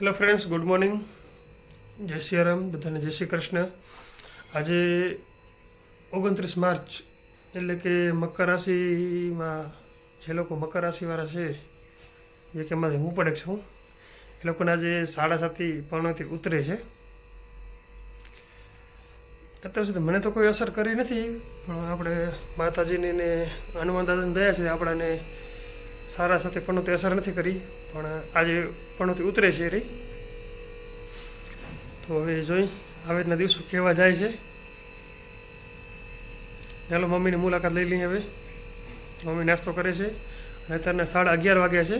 Hello friends good morning જય શ્રી રામ બધાને જય શ્રી કૃષ્ણ. આજે ઓગણત્રીસ માર્ચ, એટલે કે મકર રાશિમાં જે લોકો મકર રાશિવાળા છે જે કે એમાંથી હું પણ એક છું. એ લોકોને આજે સાડા સાતથી પૌણાથી ઉતરે છે. અત્યાર સુધી મને તો કોઈ અસર કરી નથી, પણ આપણે માતાજીની ને હનુમાન દાદાની દયા છે, આપણાને સારા સાથે પણોતી અસર નથી કરી, પણ આજે પણોતી ઉતરે છે રહી. તો હવે જોઈ આવી રીતના દિવસો કેવા જાય છે. ચાલો, મમ્મીની મુલાકાત લઈ લઈએ હવે. મમ્મી નાસ્તો કરે છે. અને અત્યારે સાડા અગિયાર વાગ્યા છે,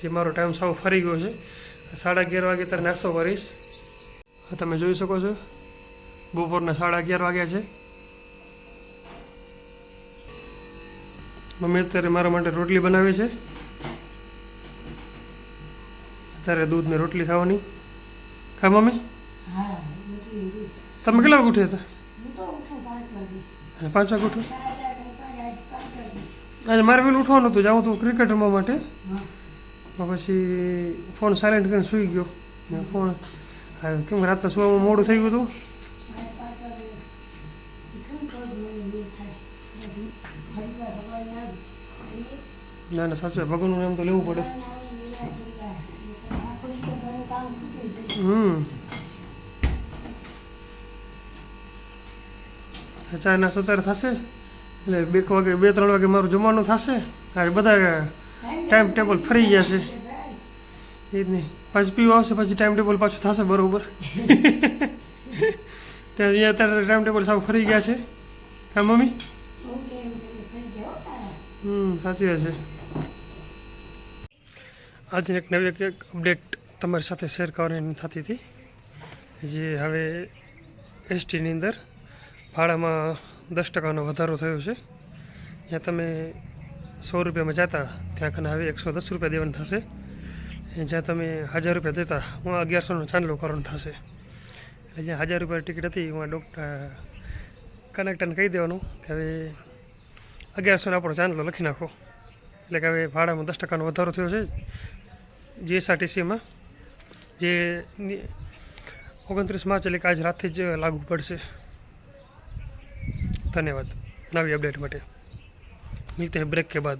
જે મારો ટાઈમ સાવ ફરી ગયો છે. સાડા અગિયાર વાગે ત્યારે નાસ્તો કરીશ. તમે જોઈ શકો છો. બપોરના સાડા અગિયાર વાગ્યા છે. મમ્મી અત્યારે મારા માટે રોટલી બનાવી છે. અત્યારે દૂધ ને રોટલી ખાવાની. ખા મમ્મી? તમે કેટલા વાગે ઉઠ્યા હતા? પાંચ વાગે ઉઠો પાંચ આજ મારે પેલું ઉઠવાનું હતું, જાઉં તું ક્રિકેટ રમવા માટે. પછી ફોન સાયલેન્ટ કરીને સૂઈ ગયો. ને ફોન કેમ રાતના સુવામાં મોડું થઈ ગયું હતું? ના ના, સાચું ભગવાનનું નામ તો લેવું પડે. હમ. ચા નાસ્તો ત્યારે થશે? એટલે બે વાગે, બે ત્રણ વાગે મારું જમવાનું થશે? આજે બધા ટાઈમ ટેબલ ફરી ગયા છે. એ જ નહીં. પાછું પીવું આવશે, પછી ટાઈમ ટેબલ પાછું થશે બરોબર. ત્યાં અહીંયા અત્યારે ટાઈમ ટેબલ સાવ ફરી ગયા છે. હા, મમ્મી? હમ, સાચી વાત છે. આજે એક નવી એક અપડેટ તમારી સાથે શેર કરવાની થતી હતી. જે હવે એસટીની અંદર ભાડામાં દસ ટકાનો વધારો થયો છે. જ્યાં તમે સો રૂપિયામાં જતા, ત્યાં કને હવે એકસો દસ રૂપિયા દેવાનું થશે. જ્યાં તમે હજાર રૂપિયા દેતા, હું અગિયારસોનો ચાંદલો કરવાનો થશે. એટલે જ્યાં હજાર રૂપિયાની ટિકિટ હતી, હું ડૉક્ટર કનેક્ટરને કહી દેવાનું કે હવે અગિયારસોનો આપણો ચાંદલો લખી નાખો. એટલે કે હવે ભાડામાં દસ ટકાનો વધારો થયો છે. જીએસઆરટીસીમાં જે ઓગણત્રીસ માર્ચ એટલે કે આજ રાતથી જ લાગુ પડશે. ધન્યવાદ. નવી અપડેટ માટે. મિલતે બ્રેક કે બાદ.